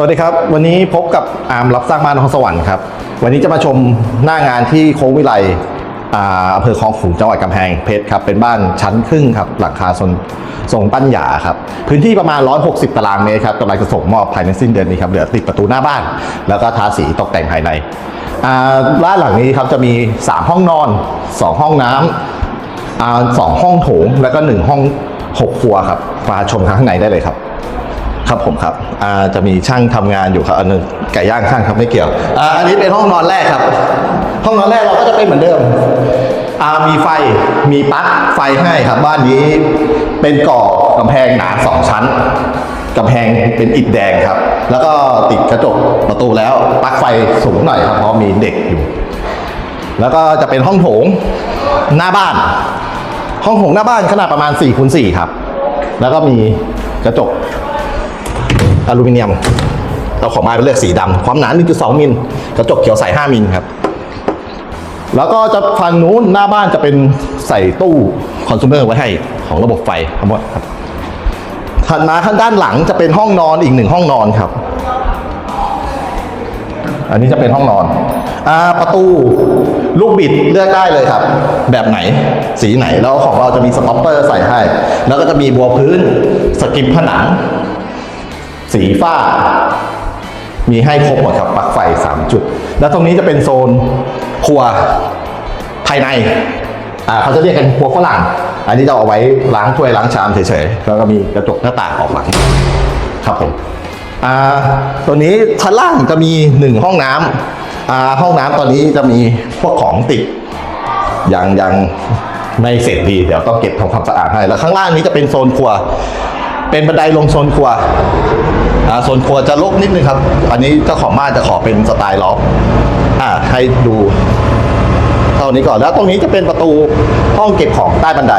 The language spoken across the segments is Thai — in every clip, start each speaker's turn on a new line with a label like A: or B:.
A: สวัสดีครับ วันนี้พบกับอาร์มรับสร้างบ้านนครสวรรค์ครับ วันนี้จะมาชมหน้างานที่โค้งวิไลอ่าอำเภอคลองขลุงจังหวัดกำแพงเพชรครับ เป็นบ้านชั้นครึ่งครับ หลังคาทรงทรงปั้นหยาครับ พื้นที่ประมาณ 160 ตารางเมตรครับกำลังจะส่งมอบภายในสิ้นเดือนนี้ครับ เหลือติดประตูหน้าบ้าน แล้วก็ทาสีตกแต่งภายในอ่าบ้านหลังนี้ครับจะมี 3 ห้องนอน 2 ห้องน้ำอ่าสองห้องโถง แล้วก็หนึ่งห้องหกครัวครับ มาชมข้างในได้เลยครับ ครับผมครับอ่าจะมีช่างทำงานอยู่ครับอันนึงไก่ย่างช่างครับไม่เกี่ยวอ่าอันนี้เป็นห้องนอนแรกครับ ห้องนอนแรกเราก็จะเป็นเหมือนเดิมอ่ามีไฟมีปลั๊กไฟให้ครับ บ้านนี้เป็นก่อกำแพงหนาสองชั้นกำแพงเป็นอิฐแดงครับ แล้วก็ติดกระจกประตูแล้วปลั๊กไฟสูงหน่อยครับเพราะมีเด็กอยู่ แล้วก็จะเป็นห้องโถงหน้าบ้าน ห้องโถงหน้าบ้านขนาดประมาณ4คูณ4ครับ แล้วก็มีกระจก อลูมิเนียม เราของมาเป็นเลือกสีดำความหนา 1.2 มิลกระจกเขียวใส5มิลครับ แล้วก็จะฝั่งนู้นหน้าบ้านจะเป็นใส่ตู้คอน sumer ไว้ให้ของระบบไฟทั้งหมดครับถัดมาข้างด้านหลังจะเป็นห้องนอนอีกหนึ่งห้องนอนครับ อันนี้จะเป็นห้องนอนอประตูลูกบิดเลือกได้เลยครับ แบบไหนสีไหนแล้วของเราจะมีสต็อปเปอร์ใส่ให้ แล้วก็จะมีบัวพื้นสกิปผนัง สีฟ้า มีให้ครบหมดครับปลั๊กไฟ 3 จุด แล้วตรงนี้จะเป็นโซนครัวภายในอ่าเขาจะเรียกกันครัวฝรั่ง อันนี้จะเอาไว้ล้างถ้วยล้างชามเฉยๆ แล้วก็มีกระจกหน้าต่างออกหลังครับผมอ่าตัวนี้ชั้นล่างจะมีหนึ่งห้องน้ำอ่าห้องน้ำตอนนี้จะมีพวกของติดยังยังไม่เสร็จดี เดี๋ยวต้องเก็บทำความสะอาดให้ แล้วข้างล่างนี้จะเป็นโซนครัว เป็นบันไดลงโซนครัวอ่าโซนครัวจะรกนิดนึงครับ อันนี้เจ้าของบ้านจะขอเป็นสไตล์ล็อกอ่าให้ดูเท่านี้ก่อนแล้วตรงนี้จะเป็นประตูห้องเก็บของใต้บันได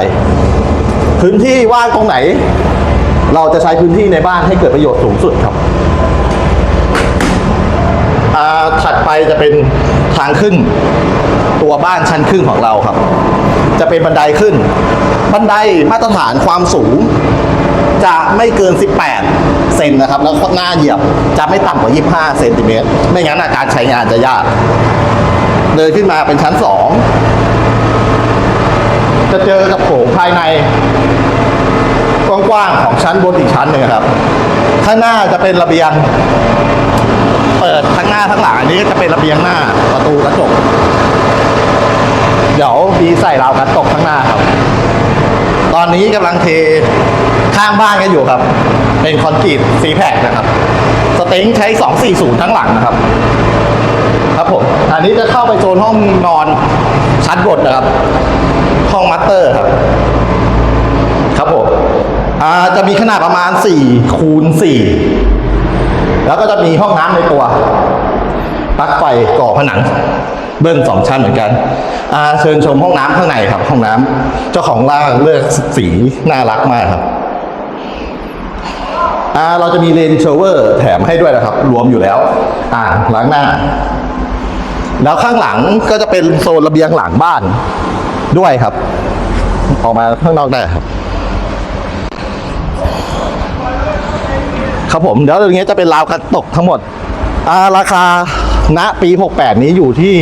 A: พื้นที่ว่างตรงไหน เราจะใช้พื้นที่ในบ้านให้เกิดประโยชน์สูงสุดครับถัดไปจะเป็นทางขึ้น ตัวบ้านชั้นครึ่งของเราครับ จะเป็นบันไดขึ้น บันไดมาตรฐานความสูง จะไม่เกิน 18 เซนนะครับ แล้วหน้าเหยียบจะไม่ต่ำกว่า 25 เซนติเมตร ไม่งั้นอาการใช้งานจะยาก เดินขึ้นมาเป็นชั้น 2 จะเจอกับโถงภายใน กว้างๆของชั้นบนอีกชั้นหนึ่งครับ ข้างหน้าจะเป็นระเบียง เปิดทั้งหน้าทั้งหลังอันนี้ก็จะเป็นระเบียงหน้าประตูกระจก เดี๋ยวมีใส่ราวกระจกข้างหน้าครับ ตอนนี้กำลังเท ข้างบ้านกันอยู่ครับ เป็นคอนกรีตซีแพคนะครับ สเต็งใช้ 240 ทั้งหลังนะครับ ครับผม อันนี้จะเข้าไปโซนห้องนอนชั้นบนนะครับ ห้องมัตเตอร์ครับ ครับผมจะมีขนาดประมาณ 4 คูณ 4 แล้วก็จะมีห้องน้ำในตัวปลั๊กไฟก่อผนัง เบิ้ลสองชั้นเหมือนกันเชิญชมห้องน้ำข้างในครับ ห้องน้ำเจ้าของร่างเลือกสีน่ารักมากครับ อ่าเราจะมีเลนส์โชเวอร์แถมให้ด้วยนะครับ รวมอยู่แล้ว อ่างล้างหน้า แล้วข้างหลังก็จะเป็นโซนระเบียงหลังบ้านด้วยครับ ออกมาข้างนอกได้ครับ ครับผมเดี๋ยวตรงนี้จะเป็นราวกระตกทั้งหมดอ่าราคาณปี 68 นี้อยู่ที่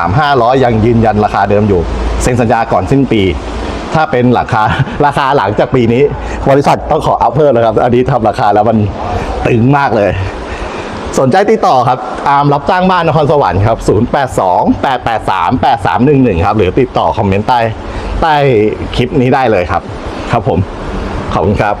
A: 13,500 ยังยืนยันราคาเดิมอยู่ เซ็นสัญญาก่อนสิ้นปี ถ้าเป็นราคาราคาหลังจากปีนี้ บริษัทต้องขออัพเพิ่มแล้วครับ อันนี้ทำราคาแล้วมันตึงมากเลย สนใจติดต่อครับ อาร์มรับจ้างบ้านนครสวรรค์ครับ 082 883 8311 ครับ หรือติดต่อคอมเมนต์ใต้ใต้คลิปนี้ได้เลยครับ ครับผม ขอบคุณครับ